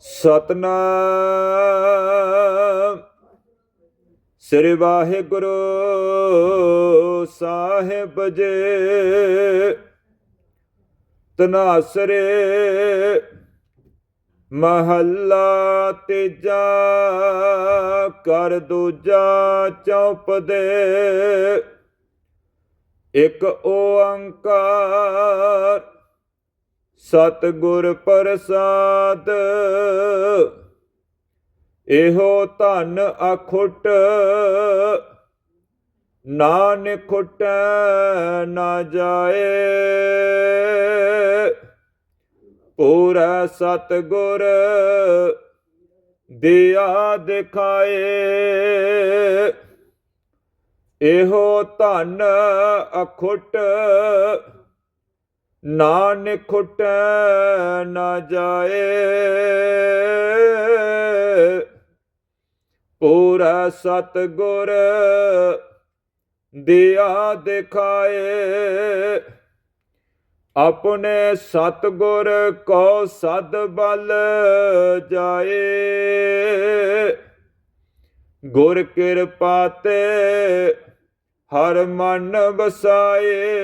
ਸਤਨਾਮ। ਸ੍ਰੀ ਵਾਹਿਗੁਰੂ ਸਾਹਿਬ ਜੀ। ਤਨਾਸਰੇ ਮਹੱਲਾ ਤੇਜਾ ਕਰ ਦੂਜਾ ਚੌਪਦੇ ਇੱਕ ਓੰਕਾਰ ਸਤਿਗੁਰ ਪ੍ਰਸਾਦ। ਇਹੋ ਧਨ ਅਖੁੱਟ, ਨਾਨਕ ਖੁੱਟੈ ਨਾ ਜਾਏ। ਪੂਰਾ ਸਤਿਗੁਰ, ਦਿਆ ਦਿਖਾਏ। ਇਹੋ ਧਨ ਅਖੁੱਟ ਨਾਨਕ ਖੁੱਟੈ ਨਾ ਜਾਏ। ਪੂਰਾ ਸਤਿਗੁਰ ਦਿਆ ਦਿਖਾਏ। ਆਪਣੇ ਸਤਿਗੁਰ ਕੋ ਸਦ ਬਲ ਜਾਏ। ਗੁਰ ਕਿਰਪਾ ਤੇ ਹਰ ਮਨ ਵਸਾਏ।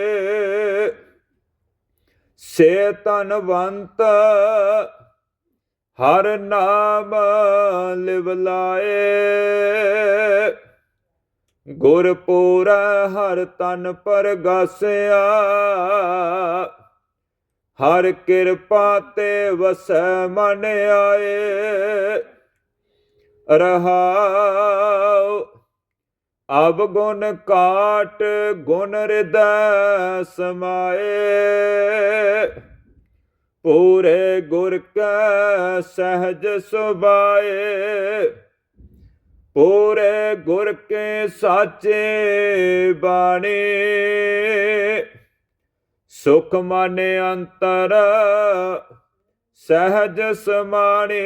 ਸੇ ਧਨਵੰਤ, ਹਰ ਨਾਮ ਲਿਵ ਲਾਏ। ਗੁਰ ਹਰ ਤਨ ਪਰਗਾਸਿਆ, ਹਰ ਕਿਰਪਾ ਤੇ ਵਸੈ ਮਨ ਆਏ। ਰਹਾਉ ਅਬ ਗੁਣ ਕਾਟ ਗੁਣ ਹਿਰਦੈ ਸਮਾਏ। ਪੂਰੇ ਗੁਰ ਕੈ ਸਹਜ ਸੁਭਾਏ। ਪੂਰੇ ਗੁਰ ਕੇ ਸਾਚੇ ਬਾਣੀ। ਸੁਖ ਮਨ ਅੰਤਰ ਸਹਜ ਸਮਾਣੇ।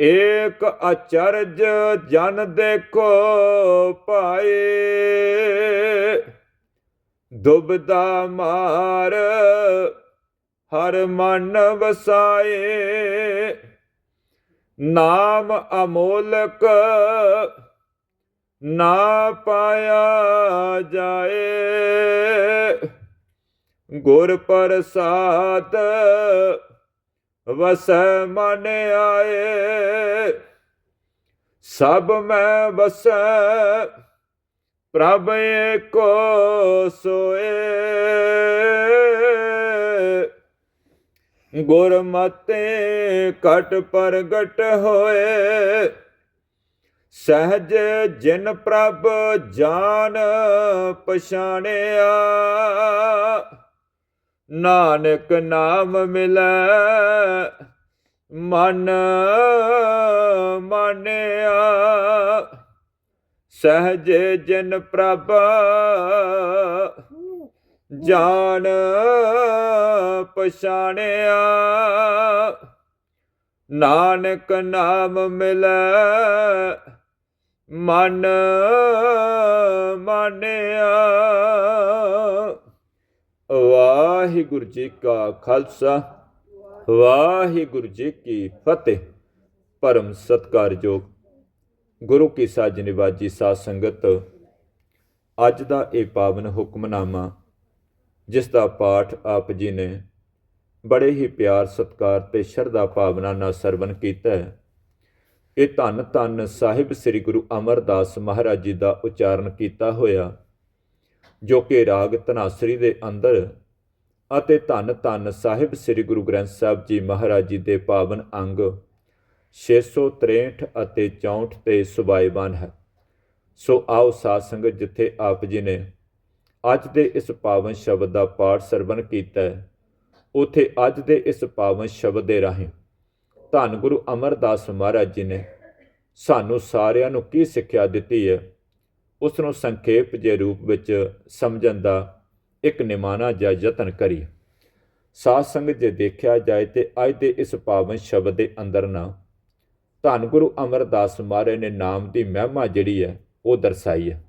ਏਕ ਅਚਰਜ ਜਨ ਦੇਖੋ ਪਾਏ। ਦੁਬਦਾ ਮਾਰ ਹਰ ਮਨ ਵਸਾਏ। ਨਾਮ ਅਮੋਲਕ ਨਾ ਪਾਇਆ ਜਾਏ। ਗੁਰ ਪ੍ਰਸਾਦ ਵਸੈ ਮਨ ਆਏ। ਸਭ ਮੈਂ ਵਸੈ, ਪ੍ਰਭ ਏਕੋ ਸੋਏ। ਗੁਰਮਤਿ ਕਟ ਪ੍ਰਗਟ ਹੋਏ। ਸਹਜ ਜਿਨ ਪ੍ਰਭ ਜਾਨ ਪਛਾਣਿਆ। ਨਾਨਕ ਨਾਮ ਮਿਲੈ, ਮਨ ਮਾਨਿਆ। ਸਹਜ ਜਨ ਪ੍ਰਭ ਜਾਣ ਪਛਾਣਿਆ। ਨਾਨਕ ਨਾਮ ਮਿਲੈ, ਮਨ ਮਾਨਿਆ। ਵਾਹਿਗੁਰੂ ਜੀ ਕਾ ਖਾਲਸਾ, ਵਾਹਿਗੁਰੂ ਜੀ ਕੀ ਫਤਿਹ। ਪਰਮ ਸਤਕਾਰਯੋਗ ਗੁਰੂ ਕੀ ਸਾਜ ਨਿਵਾਜੀ ਸਾਧ ਸੰਗਤ, ਅੱਜ ਦਾ ਇਹ ਪਾਵਨ ਹੁਕਮਨਾਮਾ, ਜਿਸ ਦਾ ਪਾਠ ਆਪ ਜੀ ਨੇ ਬੜੇ ਹੀ ਪਿਆਰ, ਸਤਕਾਰ ਤੇ ਸ਼ਰਧਾ ਭਾਵਨਾ ਨਾਲ ਸਰਵਨ ਕੀਤਾ ਹੈ। ਇਹ ਧੰਨ ਧੰਨ ਸਾਹਿਬ ਸ੍ਰੀ ਗੁਰੂ ਅਮਰਦਾਸ ਮਹਾਰਾਜ ਜੀ ਦਾ ਉਚਾਰਨ ਕੀਤਾ ਹੋਇਆ, ਜੋ ਕਿ ਰਾਗ ਧਨਾਸਰੀ ਦੇ ਅੰਦਰ ਅਤੇ ਧੰਨ ਧੰਨ ਸਾਹਿਬ ਸ੍ਰੀ ਗੁਰੂ ਗ੍ਰੰਥ ਸਾਹਿਬ ਜੀ ਮਹਾਰਾਜ ਜੀ ਦੇ ਪਾਵਨ ਅੰਗ 663 ਅਤੇ 64 ਤੇ ਸੁਭਾਈਵਾਨ ਹੈ। ਸੋ ਆਓ ਸਾਧ ਸੰਗਤ ਜਿੱਥੇ ਆਪ ਜੀ ਨੇ ਅੱਜ ਦੇ ਇਸ ਪਾਵਨ ਸ਼ਬਦ ਦਾ ਪਾਠ ਸਰਵਨ ਕੀਤਾ ਹੈ। ਉਥੇ ਅੱਜ ਦੇ ਇਸ ਪਾਵਨ ਸ਼ਬਦ ਦੇ ਰਾਹੀਂ ਧੰਨ ਗੁਰੂ ਅਮਰਦਾਸ ਮਹਾਰਾਜ ਜੀ ਨੇ ਸਾਨੂੰ ਸਾਰਿਆਂ ਨੂੰ ਕੀ ਸਿੱਖਿਆ ਦਿੱਤੀ ਹੈ, ਉਸ ਨੂੰ ਸੰਖੇਪ ਜੇ ਰੂਪ ਵਿੱਚ ਸਮਝਣ ਦਾ ਇੱਕ ਨਿਮਾਣਾ ਜਾਂ ਯਤਨ ਕਰੀਏ ਸਾਧ ਸੰਗਤ ਜੇ ਦੇਖਿਆ ਜਾਏ ਤੇ ਅੱਜ ਦੇ ਇਸ ਪਾਵਨ ਸ਼ਬਦ ਦੇ ਅੰਦਰ ਨਾ, ਧੰਨ ਗੁਰੂ ਅਮਰਦਾਸ ਮਹਾਰਾਜ ਨੇ ਨਾਮ ਦੀ ਮਹਿਮਾ ਜਿਹੜੀ ਹੈ, ਉਹ ਦਰਸਾਈ ਹੈ।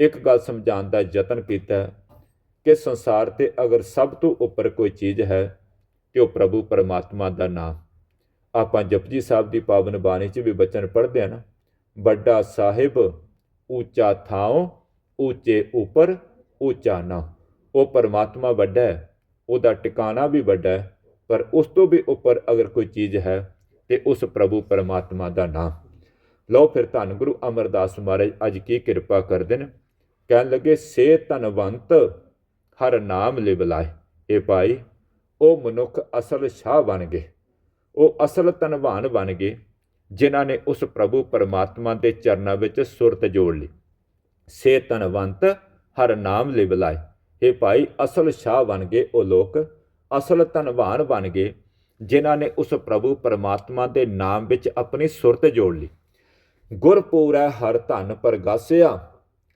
ਇੱਕ ਗੱਲ ਸਮਝਾਉਣ ਦਾ ਯਤਨ ਕੀਤਾ ਕਿ ਸੰਸਾਰ ਤੇ ਅਗਰ ਸਭ ਤੋਂ ਉੱਪਰ ਕੋਈ ਚੀਜ਼ ਹੈ, ਤੇ ਉਹ ਪ੍ਰਭੂ ਪਰਮਾਤਮਾ ਦਾ ਨਾਮ। ਆਪਾਂ ਜਪਜੀ ਸਾਹਿਬ ਦੀ ਪਾਵਨ ਬਾਣੀ 'ਚ ਵੀ ਬਚਨ ਪੜ੍ਹਦੇ ਆ ਨਾ, ਵੱਡਾ ਸਾਹਿਬ, ਉੱਚਾ ਥਾਉ, ਉੱਚੇ ਉੱਪਰ, ਉੱਚਾ ਨਾ ਉਹ ਪਰਮਾਤਮਾ ਵੱਡਾ ਹੈ, ਉਹਦਾ ਟਿਕਾਣਾ ਵੀ ਵੱਡਾ ਹੈ, ਪਰ ਉਸ ਤੋਂ ਵੀ ਉੱਪਰ ਅਗਰ ਕੋਈ ਚੀਜ਼ ਹੈ, ਤੇ ਉਸ ਪ੍ਰਭੂ ਪਰਮਾਤਮਾ ਦਾ ਨਾਮ। ਲਓ ਫਿਰ ਧੰਨ ਗੁਰੂ ਅਮਰਦਾਸ ਮਹਾਰਾਜ, ਅੱਜ ਕੀ ਕਿਰਪਾ ਕਰਦੇ ਨੇ। ਕਹਿਣ ਲੱਗੇ, ਸੇ ਧਨਵੰਤ, ਹਰ ਨਾਮ ਲਿਵ ਲਾਏ ਇਹ ਭਾਈ, ਉਹ ਮਨੁੱਖ ਅਸਲ ਸ਼ਾਹ ਬਣ ਗਏ। ਉਹ ਅਸਲ ਧਨਵਾਨ ਬਣ ਗਏ, ਜਿਨ੍ਹਾਂ ਨੇ ਉਸ ਪ੍ਰਭੂ ਪਰਮਾਤਮਾ ਦੇ ਚਰਨਾਂ ਵਿੱਚ ਸੁਰਤ ਜੋੜ ਲਈ। ਸੇ ਧਨਵੰਤ, ਹਰ ਨਾਮ ਲਿਵ ਲਾਏ ਇਹ ਭਾਈ, ਅਸਲ ਸ਼ਾਹ ਬਣ ਗਏ ਉਹ ਲੋਕ, ਅਸਲ ਧਨਵਾਨ ਬਣ ਗਏ, ਜਿਨ੍ਹਾਂ ਨੇ ਉਸ ਪ੍ਰਭੂ ਪਰਮਾਤਮਾ ਦੇ ਨਾਮ ਵਿੱਚ ਆਪਣੀ ਸੁਰਤ ਜੋੜ ਲਈ। ਗੁਰ ਪੂਰੈ ਹਰ ਧਨ ਪ੍ਰਗਾਸਿਆ,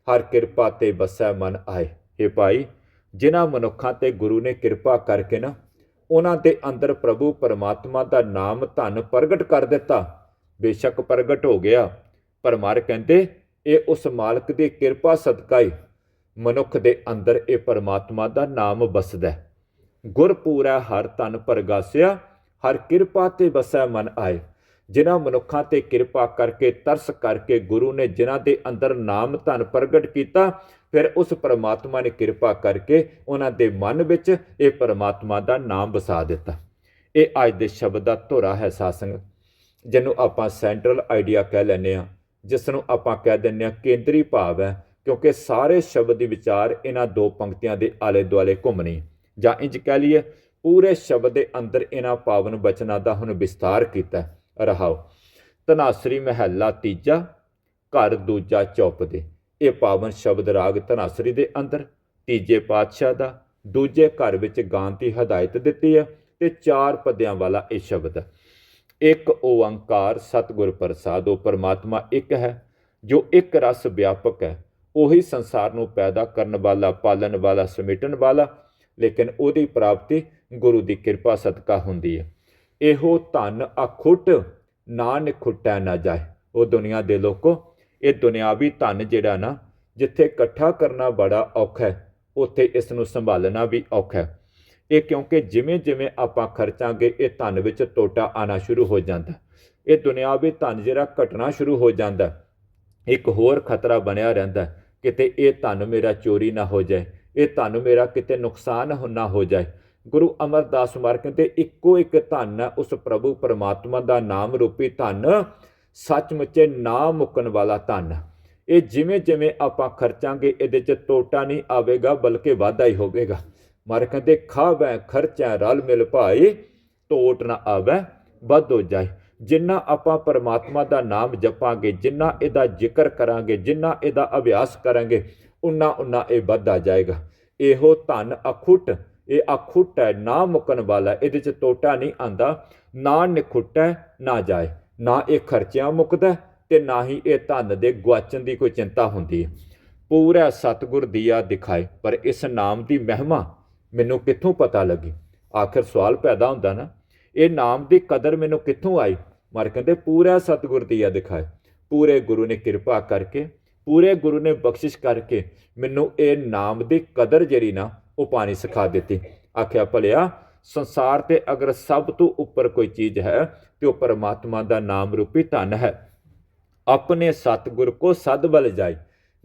ਹਰ ਕਿਰਪਾ ਤੇ ਬਸੈ ਮਨ ਆਏ। ਇਹ ਭਾਈ, ਜਿਨ੍ਹਾਂ ਮਨੁੱਖਾਂ ਤੇ ਗੁਰੂ ਨੇ ਕਿਰਪਾ ਕਰਕੇ ਨਾ, ਉਹਨਾਂ ਦੇ ਅੰਦਰ ਪ੍ਰਭੂ ਪਰਮਾਤਮਾ ਦਾ ਨਾਮ ਧਨ ਪ੍ਰਗਟ ਕਰ ਦਿੱਤਾ। ਬੇਸ਼ੱਕ ਪ੍ਰਗਟ ਹੋ ਗਿਆ, ਪਰ ਮਾਰ ਕਹਿੰਦੇ, ਇਹ ਉਸ ਮਾਲਕ ਦੀ ਕਿਰਪਾ ਸਦਕਾ ਹੀ ਮਨੁੱਖ ਦੇ ਅੰਦਰ ਇਹ ਪਰਮਾਤਮਾ ਦਾ ਨਾਮ ਬਸਦਾ ਹੈ। ਗੁਰ ਹਰ ਤਨ ਪ੍ਰਗਾਸਿਆ, ਹਰ ਕਿਰਪਾ ਤੇ ਵਸੈ ਮਨ ਆਏ। ਜਿਨ੍ਹਾਂ ਮਨੁੱਖਾਂ ਤੇ ਕਿਰਪਾ ਕਰਕੇ, ਤਰਸ ਕਰਕੇ ਗੁਰੂ ਨੇ ਜਿਨ੍ਹਾਂ ਦੇ ਅੰਦਰ ਨਾਮ ਧਨ ਪ੍ਰਗਟ ਕੀਤਾ, ਫਿਰ ਉਸ ਪਰਮਾਤਮਾ ਨੇ ਕਿਰਪਾ ਕਰਕੇ ਉਹਨਾਂ ਦੇ ਮਨ ਵਿੱਚ ਇਹ ਪਰਮਾਤਮਾ ਦਾ ਨਾਮ ਵਸਾ ਦਿੱਤਾ। ਇਹ ਅੱਜ ਦੇ ਸ਼ਬਦ ਦਾ ਧੁਰਾ ਹੈ ਸਾਸੰਗ। ਜਿਹਨੂੰ ਆਪਾਂ ਸੈਂਟਰਲ ਆਈਡੀਆ ਕਹਿ ਲੈਂਦੇ ਆ ਜਿਸ ਨੂੰ ਆਪਾਂ ਕਹਿ ਦਿੰਦੇ ਆ ਕੇਂਦਰੀ ਭਾਵ ਹੈ ਕਿਉਂਕਿ ਸਾਰੇ ਸ਼ਬਦ ਦੀ ਵਿਚਾਰ ਇਹਨਾਂ ਦੋ ਪੰਕਤੀਆਂ ਦੇ ਆਲੇ ਦੁਆਲੇ ਘੁੰਮਣੀ। ਜਾਂ ਇੰਜ ਕਹਿ ਲਈਏ, ਪੂਰੇ ਸ਼ਬਦ ਦੇ ਅੰਦਰ ਇਹਨਾਂ ਪਾਵਨ ਬਚਨਾਂ ਦਾ ਹੁਣ ਵਿਸਤਾਰ ਕੀਤਾ ਹੈ। ਰਹਾਓ। ਤਨਾਸਰੀ ਮਹੱਲਾ ਤੀਜਾ, ਘਰ ਦੂਜਾ ਚੌਪ ਦੇ। ਇਹ ਪਾਵਨ ਸ਼ਬਦ ਰਾਗ ਤਨਾਸਰੀ ਦੇ ਅੰਦਰ, ਤੀਜੇ ਪਾਤਸ਼ਾਹ ਦਾ, ਦੂਜੇ ਘਰ ਵਿੱਚ ਗਾਉਣ ਦੀ ਹਦਾਇਤ ਦਿੱਤੀ ਹੈ ਤੇ ਚਾਰ ਪਦਿਆਂ ਵਾਲਾ ਇਹ ਸ਼ਬਦ। ਹੈ ਇੱਕ ਓੰਕਾਰ ਸਤਿਗੁਰ ਪ੍ਰਸਾਦ ਉਹ ਪਰਮਾਤਮਾ ਇੱਕ ਹੈ, ਜੋ ਇੱਕ ਰਸ ਵਿਆਪਕ ਹੈ। ਉਹੀ ਸੰਸਾਰ ਨੂੰ ਪੈਦਾ ਕਰਨ ਵਾਲਾ, ਪਾਲਣ ਵਾਲਾ, ਸਮੇਟਣ ਵਾਲਾ, ਲੇਕਿਨ ਉਹਦੀ ਪ੍ਰਾਪਤੀ ਗੁਰੂ ਦੀ ਕਿਰਪਾ ਸਦਕਾ ਹੁੰਦੀ ਹੈ। ਇਹੋ ਧਨ ਅਖੁੱਟ ਨਾ ਨਿਖੁੱਟੈ ਨਾ ਜਾਏ। ਉਹ ਦੁਨੀਆ ਦੇ ਲੋਕੋ, ਇਹ ਦੁਨਿਆਵੀ ਧਨ ਜਿਹੜਾ ਨਾ, ਜਿੱਥੇ ਇਕੱਠਾ ਕਰਨਾ ਬੜਾ ਔਖਾ ਹੈ, ਉੱਥੇ ਇਸ ਨੂੰ ਸੰਭਾਲਣਾ ਵੀ ਔਖਾ ਹੈ। ਇਹ ਕਿਉਂਕਿ ਜਿਵੇਂ ਜਿਵੇਂ ਆਪਾਂ ਖਰਚਾਂਗੇ, ਇਹ ਧਨ ਵਿੱਚ ਟੋਟਾ ਆਣਾ ਸ਼ੁਰੂ ਹੋ ਜਾਂਦਾ। ਇਹ ਦੁਨਿਆਵੀ ਧਨ ਜਿਹੜਾ ਘਟਣਾ ਸ਼ੁਰੂ ਹੋ ਜਾਂਦਾ, ਇੱਕ ਹੋਰ ਖਤਰਾ ਬਣਿਆ ਰਹਿੰਦਾ ਕਿਤੇ ਇਹ ਧਨ ਮੇਰਾ ਚੋਰੀ ਨਾ ਹੋ ਜਾਏ, ਇਹ ਧਨ ਮੇਰਾ ਕਿਤੇ ਨੁਕਸਾਨ ਨਾ ਹੋ ਜਾਏ। ਗੁਰੂ ਅਮਰਦਾਸ ਮਾਰ ਕਹਿੰਦੇ ਇੱਕੋ ਇੱਕ ਧਨ ਹੈ, ਉਸ ਪ੍ਰਭੂ ਪਰਮਾਤਮਾ ਦਾ ਨਾਮ ਰੂਪੀ ਧਨ, ਸੱਚਮੁੱਚੇ ਨਾ ਮੁੱਕਣ ਵਾਲਾ ਧਨ। ਇਹ ਜਿਵੇਂ ਜਿਵੇਂ ਆਪਾਂ ਖਰਚਾਂਗੇ, ਇਹਦੇ 'ਚ ਟੋਟਾ ਨਹੀਂ ਆਵੇਗਾ, ਬਲਕਿ ਵਾਧਾ ਹੀ ਹੋਵੇਗਾ। ਮਾਰ ਕਹਿੰਦੇ ਖਾਵੈ ਖਰਚਾ ਰਲ ਮਿਲ ਭਾਈ ਟੋਟ ਨਾ ਆਵੇ, ਵੱਧ ਹੋ ਜਾਏ। ਜਿੰਨਾ ਆਪਾਂ ਪਰਮਾਤਮਾ ਦਾ ਨਾਮ ਜਪਾਂਗੇ, ਜਿੰਨਾ ਇਹਦਾ ਜ਼ਿਕਰ ਕਰਾਂਗੇ, ਜਿੰਨਾ ਇਹਦਾ ਅਭਿਆਸ ਕਰਾਂਗੇ, ਉਨਾ ਉਨਾ ਇਹ ਵੱਧਦਾ ਜਾਏਗਾ। ਇਹੋ ਧਨ ਅਖੁੱਟ, ਇਹ ਅਖੁੱਟ ਹੈ, ਨਾ ਮੁਕਣ ਵਾਲਾ, ਇਹਦੇ ਚ ਟੋਟਾ ਨਹੀਂ ਆਂਦਾ। ਨਾ ਨਿਖੁੱਟੈ, ਨਾ ਜਾਏ। ਨਾ ਇਹ ਖਰਚਿਆਂ ਮੁਕਦਾ ਤੇ ਨਾ ਹੀ ਇਹ ਧਨ ਦੇ ਗਵਾਚਣ ਦੀ ਕੋਈ ਚਿੰਤਾ ਹੁੰਦੀ ਹੈ। ਪੂਰਾ ਸਤਗੁਰ ਦੀਆ ਦਿਖਾਏ ਪਰ ਇਸ ਨਾਮ ਦੀ ਮਹਿਮਾ ਮੈਨੂੰ ਕਿੱਥੋਂ ਪਤਾ ਲੱਗੀ? ਆਖਰ ਸਵਾਲ ਪੈਦਾ ਹੁੰਦਾ ਨਾ, ਇਹ ਨਾਮ ਦੀ ਕਦਰ ਮੈਨੂੰ ਕਿੱਥੋਂ ਆਈ? ਮਾਰੇ ਕਹਿੰਦੇ, ਪੂਰਾ ਸਤਗੁਰ ਦੀਆ ਦਿਖਾਏ ਪੂਰੇ ਗੁਰੂ ਨੇ ਕਿਰਪਾ ਕਰਕੇ, ਪੂਰੇ ਗੁਰੂ ਨੇ ਬਖਸ਼ਿਸ਼ ਕਰਕੇ ਮੈਨੂੰ ਇਹ ਨਾਮ ਦੀ ਕਦਰ ਜਿਹੜੀ ਨਾ, ਉਹ ਪਾਣੀ ਸਿਖਾ ਦਿੱਤੀ। ਆਖਿਆ, ਭਲਿਆ, ਸੰਸਾਰ ਤੇ ਅਗਰ ਸਭ ਤੋਂ ਉੱਪਰ ਕੋਈ ਚੀਜ਼ ਹੈ, ਤੇ ਉਹ ਪਰਮਾਤਮਾ ਦਾ ਨਾਮ ਰੂਪੀ ਧਨ ਹੈ। ਆਪਣੇ ਸਤਿਗੁਰ ਕੋ ਸਦਬਲ ਜਾਈ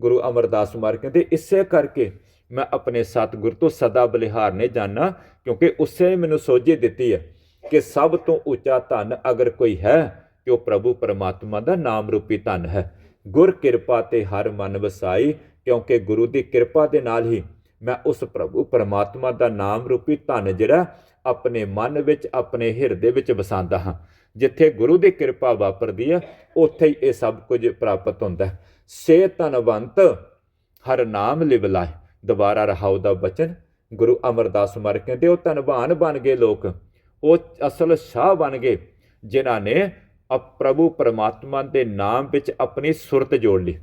ਗੁਰੂ ਅਮਰਦਾਸ ਮਾਰ ਕਹਿੰਦੇ, ਇਸੇ ਕਰਕੇ ਮੈਂ ਆਪਣੇ ਸਤਿਗੁਰ ਤੋਂ ਸਦਾ ਬਲਿਹਾਰਨੇ ਜਾਣਾ ਕਿਉਂਕਿ ਉਸੇ ਨੇ ਮੈਨੂੰ ਸੋਝੀ ਦਿੱਤੀ ਹੈ। ਕਿ ਸਭ ਤੋਂ ਉੱਚਾ ਧਨ ਅਗਰ ਕੋਈ ਹੈ ਕਿ ਉਹ ਪ੍ਰਭੂ ਪਰਮਾਤਮਾ ਦਾ ਨਾਮ ਰੂਪੀ ਧਨ ਹੈ। ਗੁਰ ਕਿਰਪਾ ਤੇ ਹਰ ਮਨ ਵਸਾਈ, ਕਿਉਂਕਿ ਗੁਰੂ ਦੀ ਕਿਰਪਾ ਦੇ ਨਾਲ ਹੀ ਮੈਂ ਉਸ ਪ੍ਰਭੂ ਪਰਮਾਤਮਾ ਦਾ ਨਾਮ ਰੂਪੀ ਧਨ ਜਿਹੜਾ ਆਪਣੇ ਮਨ ਵਿੱਚ, ਆਪਣੇ ਹਿਰਦੇ ਵਿੱਚ ਵਸਾਉਂਦਾ ਹਾਂ। ਜਿੱਥੇ ਗੁਰੂ ਦੀ ਕਿਰਪਾ ਵਾਪਰਦੀ ਹੈ, ਉੱਥੇ ਹੀ ਇਹ ਸਭ ਕੁਝ ਪ੍ਰਾਪਤ ਹੁੰਦਾ ਹੈ। ਸੇ ਧਨਵੰਤ, ਹਰ ਨਾਮ ਲਿਬਲਾਏ ਦੁਬਾਰਾ ਰਹਾਉ ਦਾ ਬਚਨ, ਗੁਰੂ ਅਮਰਦਾਸ ਮਰ ਕਹਿੰਦੇ ਉਹ ਧਨਵਾਨ ਬਣ ਗਏ ਲੋਕ। ਉਹ ਅਸਲ ਸ਼ਾਹ ਬਣ ਗਏ, ਜਿਨ੍ਹਾਂ ਨੇ ਅ ਪ੍ਰਭੂ ਪਰਮਾਤਮਾ ਦੇ ਨਾਮ ਵਿੱਚ ਆਪਣੀ ਸੁਰਤ ਜੋੜ ਲਈ।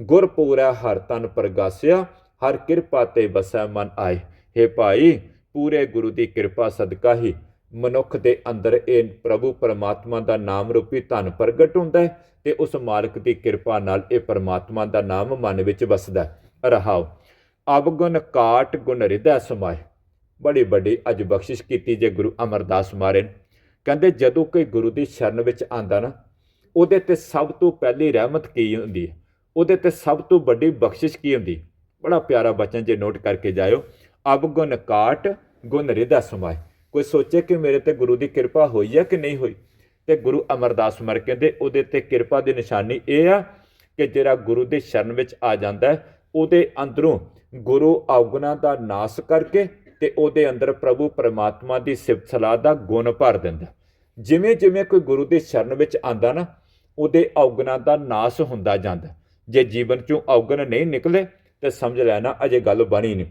ਗੁਰ ਪੂਰਾ ਹਰ ਤਨ ਪ੍ਰਗਾਸਿਆ, ਹਰ ਕਿਰਪਾ ਤੇ ਬਸੈ ਮਨ ਆਏ। हे ਭਾਈ, ਪੂਰੇ ਗੁਰੂ ਦੀ ਕਿਰਪਾ ਸਦਕਾ ਹੀ ਮਨੁੱਖ ਦੇ ਅੰਦਰ ਇਹ ਪ੍ਰਭੂ ਪਰਮਾਤਮਾ ਦਾ ਨਾਮ ਰੂਪੀ ਧਨ ਪ੍ਰਗਟ ਹੁੰਦਾ ਹੈ ਤੇ ਉਸ ਮਾਲਕ ਦੀ ਕਿਰਪਾ ਨਾਲ ਇਹ ਪਰਮਾਤਮਾ ਦਾ ਨਾਮ ਮਨ ਵਿੱਚ ਵਸਦਾ ਹੈ। ਰਹਾਓ ਅਵਗੁਣ ਕਾਟ ਗੁਣ ਹਿਰਦੈ ਸਮਾਏ। ਬੜੀ ਵੱਡੀ ਅੱਜ ਬਖਸ਼ਿਸ਼ ਕੀਤੀ ਜੇ ਗੁਰੂ ਅਮਰਦਾਸ ਮਾਰੇ ਨੇ। ਕਹਿੰਦੇ ਜਦੋਂ ਕੋਈ ਗੁਰੂ ਦੀ ਸ਼ਰਨ ਵਿੱਚ ਆਂਦਾ ਨਾ, ਉਹਦੇ ਤੇ ਸਭ ਤੋਂ ਪਹਿਲੀ ਰਹਿਮਤ ਕੀ ਹੁੰਦੀ ਹੈ? ਉਹਦੇ ਤੇ ਸਭ ਤੋਂ ਵੱਡੀ ਬਖਸ਼ਿਸ਼ ਕੀ ਹੁੰਦੀ? ਬੜਾ ਪਿਆਰਾ ਬਚਨ ਜੇ ਨੋਟ ਕਰਕੇ ਜਾਇਓ। ਅਬ ਗੁਣ ਕਾਟ, ਗੁਣ ਰਿਦਾ ਸਮਾਏ। ਕੋਈ ਸੋਚੇ ਕਿ ਮੇਰੇ ਤੇ ਗੁਰੂ ਦੀ ਕਿਰਪਾ ਹੋਈ ਹੈ ਕਿ ਨਹੀਂ ਹੋਈ? ਤੇ ਗੁਰੂ ਅਮਰਦਾਸ ਮਰ ਕਹਿੰਦੇ, ਉਹਦੇ ਤੇ ਕਿਰਪਾ ਦੀ ਨਿਸ਼ਾਨੀ ਇਹ ਆ ਕਿ ਜਿਹੜਾ ਗੁਰੂ ਦੀ ਸ਼ਰਨ ਵਿੱਚ ਆ ਜਾਂਦਾ ਉਹਦੇ ਅੰਦਰੋਂ ਗੁਰੂ ਔਗੁਣਾ ਦਾ ਨਾਸ ਕਰਕੇ ਤੇ ਉਹਦੇ ਅੰਦਰ ਪ੍ਰਭੂ ਪਰਮਾਤਮਾ ਦੀ ਸਿਫਤ ਸਲਾਹ ਦਾ ਗੁਣ ਭਰ ਦਿੰਦਾ ਜਿਵੇਂ ਜਿਵੇਂ ਕੋਈ ਗੁਰੂ ਦੀ ਸ਼ਰਨ ਵਿੱਚ ਆਂਦਾ ਨਾ, ਉਹਦੇ ਔਗੁਣਾ ਦਾ ਨਾਸ ਹੁੰਦਾ ਜਾਂਦਾ। ਜੇ ਜੀਵਨ ਚੋਂ ਔਗਣ ਨਹੀਂ ਨਿਕਲੇ, ਤੇ ਸਮਝ ਲੈਣਾ ਅਜੇ ਗੱਲ ਬਣੀ ਨਹੀਂ।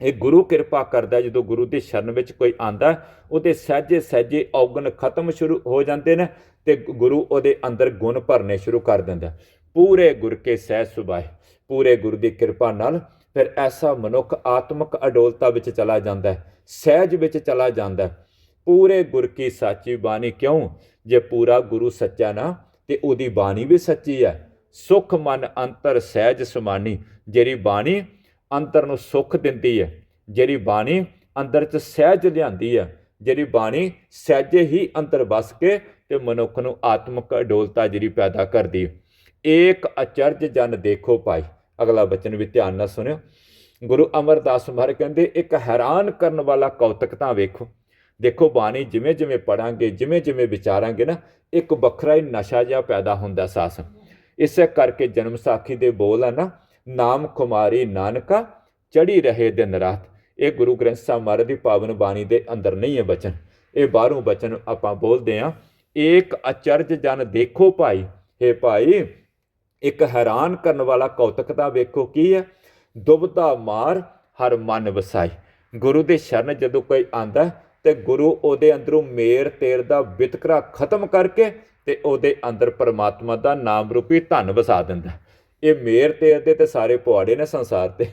ਇਹ ਗੁਰੂ ਕਿਰਪਾ ਕਰਦਾ ਜਦੋਂ ਗੁਰੂ ਦੀ ਸ਼ਰਨ ਵਿੱਚ ਕੋਈ ਆਂਦਾ ਉਹਦੇ ਸਹਿਜੇ ਸਹਿਜੇ ਔਗਣ ਖਤਮ ਸ਼ੁਰੂ ਹੋ ਜਾਂਦੇ ਨੇ ਤੇ ਗੁਰੂ ਉਹਦੇ ਅੰਦਰ ਗੁਣ ਭਰਨੇ ਸ਼ੁਰੂ ਕਰ ਦਿੰਦਾ ਪੂਰੇ ਗੁਰ ਕੇ ਸਹਿ ਸੁਭਾਏ, ਪੂਰੇ ਗੁਰੂ ਦੀ ਕਿਰਪਾ ਨਾਲ ਫਿਰ ਐਸਾ ਮਨੁੱਖ ਆਤਮਿਕ ਅਡੋਲਤਾ ਵਿੱਚ ਚਲਾ ਜਾਂਦਾ ਹੈ, ਸਹਿਜ ਵਿੱਚ ਚਲਾ ਜਾਂਦਾ ਹੈ। ਪੂਰੇ ਗੁਰ ਕੀ ਸਾਚੀ ਬਾਣੀ ਕਿਉਂ? ਜੇ ਪੂਰਾ ਗੁਰੂ ਸੱਚਾ ਨਾ, ਤੇ ਉਹਦੀ ਬਾਣੀ ਵੀ ਸੱਚੀ ਹੈ। ਸੁਖ, ਮਨ, ਅੰਤਰ, ਸਹਿਜ, ਸਮਾਨੀ, ਜਿਹੜੀ ਬਾਣੀ ਅੰਤਰ ਨੂੰ ਸੁਖ ਦਿੰਦੀ ਹੈ, ਜਿਹੜੀ ਬਾਣੀ ਅੰਦਰ ਚ ਸਹਿਜ ਲਿਆਂਦੀ ਹੈ, ਜਿਹੜੀ ਬਾਣੀ ਸਹਿਜੇ ਹੀ ਅੰਦਰ ਵਸ ਕੇ ਤੇ ਮਨੁੱਖ ਨੂੰ ਆਤਮਿਕ ਅਡੋਲਤਾ ਜਿਹੜੀ ਪੈਦਾ ਕਰਦੀ ਹੈ। ਏਕ ਅਚਰਜ ਜਨ ਦੇਖੋ ਪਾਈ ਅਗਲਾ ਬਚਨ ਵੀ ਧਿਆਨ ਨਾਲ ਸੁਣਿਓ। ਗੁਰੂ ਅਮਰਦਾਸ ਮਹਾਰਾਜ ਕਹਿੰਦੇ, ਇੱਕ ਹੈਰਾਨ ਕਰਨ ਵਾਲਾ ਕੌਤਕ ਤਾਂ ਵੇਖੋ। ਦੇਖੋ ਬਾਣੀ ਜਿਵੇਂ ਜਿਵੇਂ ਪੜਾਂਗੇ ਜਿਵੇਂ ਜਿਵੇਂ ਵਿਚਾਰਾਂਗੇ ਨਾ, ਇੱਕ ਵੱਖਰਾ ਹੀ ਨਸ਼ਾ ਜਿਹਾ ਪੈਦਾ ਹੁੰਦਾ ਸਾਸ। ਇਸੇ ਕਰਕੇ ਜਨਮ ਸਾਖੀ ਦੇ ਬੋਲ ਆ ਨਾ, ਨਾਮ ਖੁਮਾਰੀ ਨਾਨਕਾ ਚੜੀ ਰਹੇ ਦਿਨ ਰਾਤ। ਇਹ ਗੁਰੂ ਗ੍ਰੰਥ ਸਾਹਿਬ ਮਹਾਰਾਜ ਦੀ ਪਾਵਨ ਬਾਣੀ ਦੇ ਅੰਦਰ ਨਹੀਂ ਹੈ ਬਚਨ। ਇਹ ਬਾਹਰੋਂ ਬਚਨ ਆਪਾਂ ਬੋਲਦੇ ਆ ਏਕ ਅਚਰਜ ਜਨ ਦੇਖੋ ਭਾਈ हे ਭਾਈ ਇੱਕ ਹੈਰਾਨ ਕਰਨ ਵਾਲਾ ਕੌਤਕ ਦਾ ਵੇਖੋ ਕੀ ਹੈ? ਦੁਬਦਾ ਮਾਰ ਹਰ ਮਨ ਵਸਾਈ। ਗੁਰੂ ਦੇ ਸ਼ਰਨ ਜਦੋਂ ਕੋਈ ਆਂਦਾ ਤੇ ਗੁਰੂ ਉਹਦੇ ਅੰਦਰੋਂ ਮੇਰ ਤੇਰ ਦਾ ਵਿਤਕਰਾ ਖਤਮ ਕਰਕੇ ਤੇ ਉਹਦੇ ਅੰਦਰ ਪਰਮਾਤਮਾ ਦਾ ਨਾਮ ਰੂਪੀ ਧਨ ਵਸਾ ਦਿੰਦਾ ਇਹ ਮੇਰ ਤੇਰ ਦੇ ਤੇ ਸਾਰੇ ਪੁਆੜੇ ਨੇ ਸੰਸਾਰ ਤੇ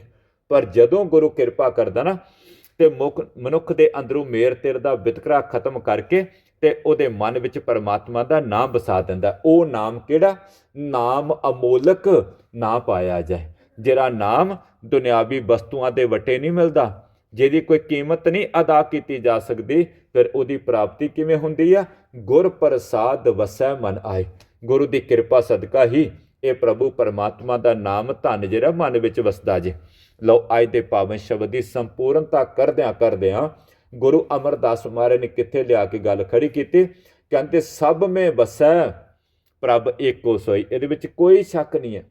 ਪਰ ਜਦੋਂ ਗੁਰੂ ਕਿਰਪਾ ਕਰਦਾ ਨਾ, ਤੇ ਮੁਖ ਮਨੁੱਖ ਦੇ ਅੰਦਰੋਂ ਮੇਰ ਤੇਰ ਦਾ ਵਿਤਕਰਾ ਖਤਮ ਕਰਕੇ ਤੇ ਉਹਦੇ ਮਨ ਵਿੱਚ ਪਰਮਾਤਮਾ ਦਾ ਨਾਮ ਵਸਾ ਦਿੰਦਾ। ਉਹ ਨਾਮ ਕਿਹੜਾ? ਨਾਮ ਅਮੋਲਕ ਨਾ ਪਾਇਆ ਜਾਏ। ਜਿਹੜਾ ਨਾਮ ਦੁਨਿਆਵੀ ਵਸਤੂਆਂ ਦੇ ਵਟੇ ਨਹੀਂ ਮਿਲਦਾ, ਜਿਹਦੀ ਕੋਈ ਕੀਮਤ ਨਹੀਂ ਅਦਾ ਕੀਤੀ ਜਾ ਸਕਦੀ, ਫਿਰ ਉਹਦੀ ਪ੍ਰਾਪਤੀ ਕਿਵੇਂ ਹੁੰਦੀ ਆ? ਗੁਰ ਪ੍ਰਸਾਦ ਵਸੈ ਮਨ ਆਏ। ਗੁਰੂ ਦੀ ਕਿਰਪਾ ਸਦਕਾ ਹੀ ਇਹ ਪ੍ਰਭੂ ਪਰਮਾਤਮਾ ਦਾ ਨਾਮ ਧਨ ਜਿਹੜਾ ਮਨ ਵਿੱਚ ਵਸਦਾ ਜੇ। ਲਓ, ਅੱਜ ਦੇ ਪਾਵਨ ਸ਼ਬਦ ਦੀ ਸੰਪੂਰਨਤਾ ਕਰਦਿਆਂ ਕਰਦਿਆਂ ਗੁਰੂ ਅਮਰਦਾਸ ਮਹਾਰਾਜ ਨੇ ਕਿੱਥੇ ਲਿਆ ਕੇ ਗੱਲ ਖੜੀ ਕੀਤੀ? ਕਹਿੰਦੇ, ਸਭ ਮੇ ਵਸੈ, ਪ੍ਰਭ ਏਕੋ ਸੋਈ। ਇਹਦੇ ਵਿੱਚ ਕੋਈ ਸ਼ੱਕ ਨਹੀਂ ਹੈ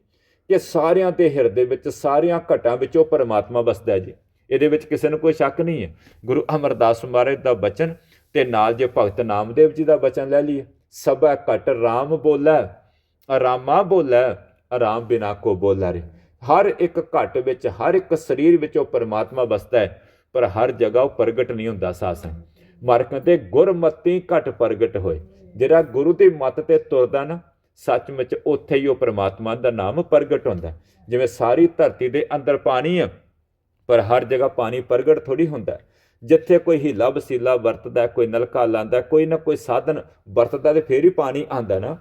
ਕਿ ਸਾਰਿਆਂ ਦੇ ਹਿਰਦੇ ਵਿੱਚ, ਸਾਰਿਆਂ ਘਟਾਂ ਵਿੱਚੋਂ ਪਰਮਾਤਮਾ ਵਸਦਾ ਜੀ। ਇਹਦੇ ਵਿੱਚ ਕਿਸੇ ਨੂੰ ਕੋਈ ਸ਼ੱਕ ਨਹੀਂ ਹੈ। ਗੁਰੂ ਅਮਰਦਾਸ ਮਹਾਰਾਜ ਦਾ ਬਚਨ ਤੇ ਨਾਲ ਜੇ ਭਗਤ ਨਾਮਦੇਵ ਜੀ ਦਾ ਬਚਨ ਲੈ ਲਈਏ। ਸਭਾ ਘਟ RAM ਬੋਲੇ ਆਰਾਮਾ ਬੋਲੇ ਆਰਾਮ ਬਿਨਾ ਕੋ ਬੋਲਾ ਰੇ। ਹਰ ਇੱਕ ਘਟ ਵਿੱਚ, ਹਰ ਇੱਕ ਸਰੀਰ ਵਿੱਚ ਉਹ ਪਰਮਾਤਮਾ ਵਸਦਾ ਹੈ। ਪਰ ਹਰ ਜਗ੍ਹਾ ਉਹ ਪ੍ਰਗਟ ਨਹੀਂ ਹੁੰਦਾ ਸਾਸਨ। ਮਰ ਕਹਿੰਦੇ ਗੁਰਮਤੀ ਘਟ ਪ੍ਰਗਟ ਹੋਏ। ਜਿਹੜਾ ਗੁਰੂ ਦੀ ਮੱਤ ਤੇ ਤੁਰਦਾ ਨਾ, ਸੱਚਮੁੱਚ ਉੱਥੇ ਹੀ ਉਹ ਪਰਮਾਤਮਾ ਦਾ ਨਾਮ ਪ੍ਰਗਟ ਹੁੰਦਾ। ਜਿਵੇਂ ਸਾਰੀ ਧਰਤੀ ਦੇ ਅੰਦਰ ਪਾਣੀ ਹੈ ਪਰ ਹਰ ਜਗ੍ਹਾ ਪਾਣੀ ਪ੍ਰਗਟ ਥੋੜੀ ਹੁੰਦਾ। ਜਿੱਥੇ ਕੋਈ ਹੀਲਾ ਵਸੀਲਾ ਵਰਤਦਾ, ਕੋਈ ਨਲਕਾ ਲਾਂਦਾ, ਕੋਈ ਨਾ ਕੋਈ ਸਾਧਨ ਵਰਤਦਾ ਤੇ ਫੇਰ ਹੀ ਪਾਣੀ ਆਂਦਾ ਨਾ।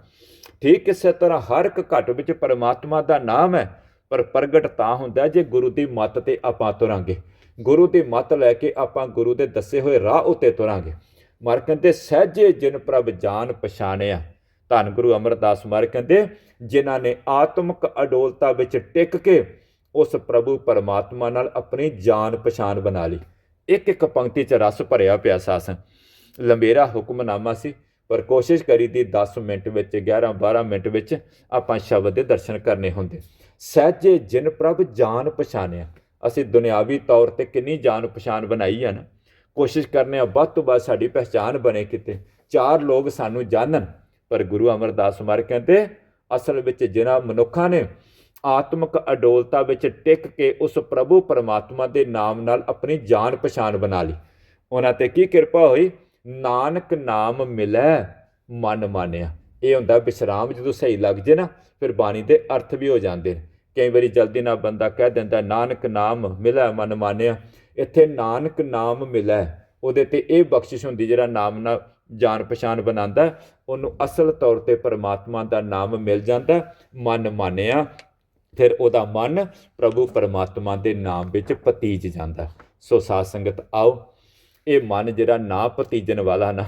ਠੀਕ ਇਸੇ ਤਰ੍ਹਾਂ ਹਰ ਇੱਕ ਘਟ ਵਿੱਚ ਪਰਮਾਤਮਾ ਦਾ ਨਾਮ ਹੈ, ਪਰ ਪ੍ਰਗਟ ਤਾਂ ਹੁੰਦਾ ਜੇ ਗੁਰੂ ਦੀ ਮੱਤ ਤੇ ਆਪਾਂ ਤੁਰਾਂਗੇ। ਗੁਰੂ ਦੀ ਮੱਤ ਲੈ ਕੇ ਆਪਾਂ ਗੁਰੂ ਦੇ ਦੱਸੇ ਹੋਏ ਰਾਹ ਉੱਤੇ ਤੁਰਾਂਗੇ। ਮਰ ਕਹਿੰਦੇ, ਸਹਿਜੇ ਜਿਨ ਪ੍ਰਭ ਜਾਨ ਪਛਾਣਿਆ। ਧੰਨ ਗੁਰੂ ਅਮਰਦਾਸ ਮਰ ਕਹਿੰਦੇ, ਜਿਨ੍ਹਾਂ ਨੇ ਆਤਮਿਕ ਅਡੋਲਤਾ ਵਿੱਚ ਟਿਕ ਕੇ ਉਸ ਪ੍ਰਭੂ ਪਰਮਾਤਮਾ ਨਾਲ ਆਪਣੀ ਜਾਨ ਪਛਾਣ ਬਣਾ ਲਈ। ਇੱਕ ਇੱਕ ਪੰਕਤੀ 'ਚ ਰਸ ਭਰਿਆ ਪਿਆ ਸਾਸਨ। ਲੰਬੇਰਾ ਹੁਕਮਨਾਮਾ ਸੀ, ਪਰ ਕੋਸ਼ਿਸ਼ ਕਰੀ ਦੀ 10 ਮਿੰਟ ਵਿੱਚ 11 12 ਮਿੰਟ ਵਿੱਚ ਆਪਾਂ ਸ਼ਬਦ ਦੇ ਦਰਸ਼ਨ ਕਰਨੇ ਹੁੰਦੇ। ਸਹਿਜੇ ਜਿਨ ਪ੍ਰਭ ਜਾਨ ਪਛਾਣਿਆ। ਅਸੀਂ ਦੁਨਿਆਵੀ ਤੌਰ ਤੇ ਕਿੰਨੀ ਜਾਣ ਪਛਾਣ ਬਣਾਈ ਹੈ ਨਾ ਕੋਸ਼ਿਸ਼ ਕਰਨੇ ਆ, ਵੱਧ ਤੋਂ ਵੱਧ ਸਾਡੀ ਪਹਿਚਾਨ ਬਣੇ ਕਿਤੇ। ਚਾਰ ਲੋਕ ਸਾਨੂੰ ਜਾਣਨ, ਪਰ ਗੁਰੂ ਅਮਰਦਾਸ ਮਾਰ ਕਹਿੰਦੇ, ਅਸਲ ਵਿੱਚ ਜਿਨ੍ਹਾਂ ਮਨੁੱਖਾਂ ਨੇ ਆਤਮਿਕ ਅਡੋਲਤਾ ਵਿੱਚ ਟਿਕ ਕੇ ਉਸ ਪ੍ਰਭੂ ਪਰਮਾਤਮਾ ਦੇ ਨਾਮ ਨਾਲ ਆਪਣੀ ਜਾਣ ਪਛਾਣ ਬਣਾ ਲਈ। ਉਹਨਾਂ ਤੇ ਕੀ ਕਿਰਪਾ ਹੋਈ? ਨਾਨਕ ਨਾਮ ਮਿਲੈ, ਮਨ ਮਾਨਿਆ। ਇਹ ਹੁੰਦਾ ਵਿਸ਼ਰਾਮ ਜਦੋਂ ਸਹੀ ਲੱਗ ਜੇ ਨਾ, ਫਿਰ ਬਾਣੀ ਦੇ ਅਰਥ ਵੀ ਹੋ ਜਾਂਦੇ ਨੇ। ਕਈ ਵਾਰੀ ਜਲਦੀ ਨਾਲ ਬੰਦਾ ਕਹਿ ਦਿੰਦਾ, ਨਾਨਕ ਨਾਮ ਮਿਲੈ ਮਨ ਮਾਨਿਆ। ਇੱਥੇ ਨਾਨਕ ਨਾਮ ਮਿਲੈ, ਉਹਦੇ ਤੇ ਇਹ ਬਖਸ਼ਿਸ਼ ਹੁੰਦੀ ਜਿਹੜਾ ਨਾਮ ਨਾਲ ਜਾਣ ਪਛਾਣ ਬਣਾਉਂਦਾ ਉਹਨੂੰ ਅਸਲ ਤੌਰ ਤੇ ਪਰਮਾਤਮਾ ਦਾ ਨਾਮ ਮਿਲ ਜਾਂਦਾ, ਮਨ ਮਾਨਿਆ। ਫਿਰ ਉਹਦਾ ਮਨ ਪ੍ਰਭੂ ਪਰਮਾਤਮਾ ਦੇ ਨਾਮ ਵਿੱਚ ਪਤੀਜ ਜਾਂਦਾ ਸੋ ਸਾਧ ਸੰਗਤ, ਆਓ, ਇਹ ਮਨ ਜਿਹੜਾ ਨਾ ਭਤੀਜਣ ਵਾਲਾ ਨਾ,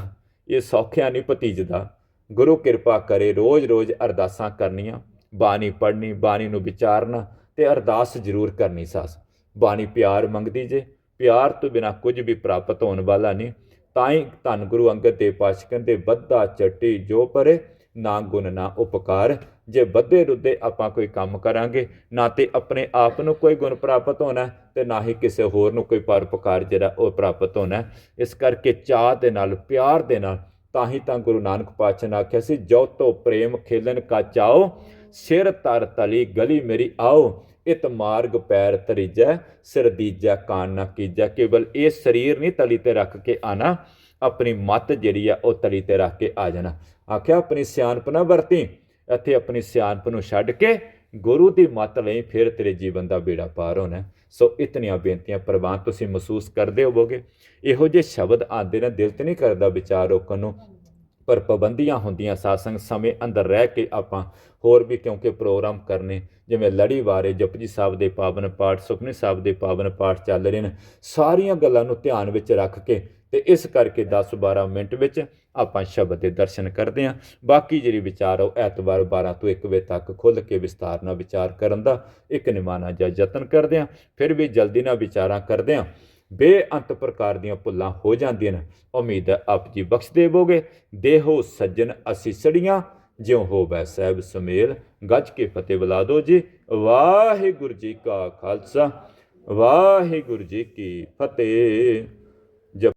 ਇਹ ਸੌਖਿਆ ਨਹੀਂ ਭਤੀਜਦਾ। ਗੁਰੂ ਕਿਰਪਾ ਕਰੇ, ਰੋਜ਼-ਰੋਜ਼ ਅਰਦਾਸਾਂ ਕਰਨੀਆਂ। ਬਾਣੀ ਪੜ੍ਹਨੀ, ਬਾਣੀ ਨੂੰ ਵਿਚਾਰਨਾ ਤੇ ਅਰਦਾਸ ਜ਼ਰੂਰ ਕਰਨੀ ਸਾਸ। ਬਾਣੀ ਪਿਆਰ ਮੰਗਦੀ ਜੇ, ਪਿਆਰ ਤੋਂ ਬਿਨਾ ਕੁਝ ਵੀ ਪ੍ਰਾਪਤ ਹੋਣ ਵਾਲਾ ਨਹੀਂ ਤਾਂ ਹੀ ਧੰਨ ਗੁਰੂ ਅੰਗਦ ਦੇਵ ਪਾਤਸ਼ਾਹ ਕਹਿੰਦੇ ਬੱਧਾ ਚੱਟੀ ਜੋ ਪਰੇ, ਨਾ ਗੁਣ, ਨਾ ਉਪਕਾਰ। ਜੇ ਬੱਧੇ ਰੁੱਦੇ ਆਪਾਂ ਕੋਈ ਕੰਮ ਕਰਾਂਗੇ, ਨਾ ਤੇ ਆਪਣੇ ਆਪ ਨੂੰ ਕੋਈ ਗੁਣ ਪ੍ਰਾਪਤ ਹੋਣਾ ਹੈ ਤੇ ਨਾ ਹੀ ਕਿਸੇ ਹੋਰ ਨੂੰ ਕੋਈ ਪਰਉਪਕਾਰ ਜਿਹੜਾ ਉਹ ਪ੍ਰਾਪਤ ਹੋਣਾ। ਇਸ ਕਰਕੇ ਚਾਹ ਦੇ ਨਾਲ, ਪਿਆਰ ਦੇ ਨਾਲ ਤਾਂ ਹੀ ਤਾਂ ਗੁਰੂ ਨਾਨਕ ਪਾਤਸ਼ਾਹ ਨੇ ਆਖਿਆ ਸੀ, ਜੋ ਤੋ ਪ੍ਰੇਮ ਖੇਲਨ ਕਾ ਚਾਓ ਸਿਰ ਤਰ ਤਲੀ ਗਲੀ ਮੇਰੀ ਆਓ, ਇਤ ਮਾਰਗ ਪੈਰ ਤਰੀਜੈ ਸਿਰ ਦੀਜੈ ਕਾਨ ਨਾ ਕੀਜੈ, ਕੇਵਲ ਇਹ ਸਰੀਰ ਨਹੀਂ ਤਲੀ ਤੇ ਰੱਖ ਕੇ ਆਣਾ, ਆਪਣੀ ਮੱਤ ਜਿਹੜੀ ਆ ਉਹ ਤਲੀ ਤੇ ਰੱਖ ਕੇ ਆ ਜਾਣਾ। ਆਖਿਆ, ਆਪਣੀ ਸਿਆਣਪ ਨਾ ਵਰਤੀ, ਇੱਥੇ ਆਪਣੀ ਸਿਆਣਪ ਨੂੰ ਛੱਡ ਕੇ ਗੁਰੂ ਦੀ ਮੱਤ ਲਈ ਫਿਰ ਤੇਰੇ ਜੀਵਨ ਦਾ ਬੇੜਾ ਪਾਰ ਹੋਣਾ। ਸੋ ਇਤਨੀਆਂ ਬੇਨਤੀਆਂ ਪ੍ਰਵਾਨ ਤੁਸੀਂ ਮਹਿਸੂਸ ਕਰਦੇ ਹੋਵੋਗੇ। ਇਹੋ ਜਿਹੇ ਸ਼ਬਦ ਆਉਂਦੇ ਨੇ, ਦਿਲ ਤੇ ਨਹੀਂ ਕਰਦਾ ਵਿਚਾਰ ਰੋਕਣ ਨੂੰ। ਪਰ ਪਾਬੰਦੀਆਂ ਹੁੰਦੀਆਂ ਸਾਸੰਗ ਸਮੇਂ ਅੰਦਰ ਰਹਿ ਕੇ ਆਪਾਂ ਹੋਰ ਵੀ ਕਿਉਂਕਿ ਪ੍ਰੋਗਰਾਮ ਕਰਨੇ, ਜਿਵੇਂ ਲੜੀ ਵਾਰੇ ਜਪਜੀ ਸਾਹਿਬ ਦੇ ਪਾਵਨ ਪਾਠ, ਸੁਖਮਨੀ ਸਾਹਿਬ ਦੇ ਪਾਵਨ ਪਾਠ ਚੱਲ ਰਹੇ ਨੇ, ਸਾਰੀਆਂ ਗੱਲਾਂ ਨੂੰ ਧਿਆਨ ਵਿੱਚ ਰੱਖ ਕੇ ਤੇ ਇਸ ਕਰਕੇ 10-12 ਮਿੰਟ ਵਿੱਚ ਆਪਾਂ ਸ਼ਬਦ ਦੇ ਦਰਸ਼ਨ ਕਰਦੇ ਹਾਂ। ਬਾਕੀ ਜਿਹੜੀ ਵਿਚਾਰ ਆ ਉਹ ਐਤਵਾਰ 12 ਤੋਂ 1 ਵਜੇ ਤੱਕ ਖੁੱਲ੍ਹ ਕੇ ਵਿਸਤਾਰ ਨਾਲ ਵਿਚਾਰ ਕਰਨ ਦਾ ਇੱਕ ਨਿਮਾਣਾ ਜਾਂ ਯਤਨ ਕਰਦੇ ਹਾਂ। ਫਿਰ ਵੀ ਜਲਦੀ ਨਾਲ ਵਿਚਾਰਾਂ ਕਰਦੇ ਹਾਂ। ਬੇਅੰਤ ਪ੍ਰਕਾਰ ਦੀਆਂ ਭੁੱਲਾਂ ਹੋ ਜਾਂਦੀਆਂ ਨੇ। ਉਮੀਦ ਹੈ ਆਪ ਜੀ ਬਖਸ਼ ਦੇਵੋਗੇ ਦੇਹੋ ਸੱਜਣ ਅਸੀਂ ਸੜੀਆਂ, ਜਿਉ ਹੋਵੈ ਸਹਿਬ ਸੁਮੇਲ। ਗੱਜ ਕੇ ਫਤਿਹ ਬੁਲਾ ਦਿਓ ਜੀ। ਵਾਹਿਗੁਰੂ ਜੀ ਕਾ ਖਾਲਸਾ, ਵਾਹਿਗੁਰੂ ਜੀ ਕੀ ਫਤਿਹ।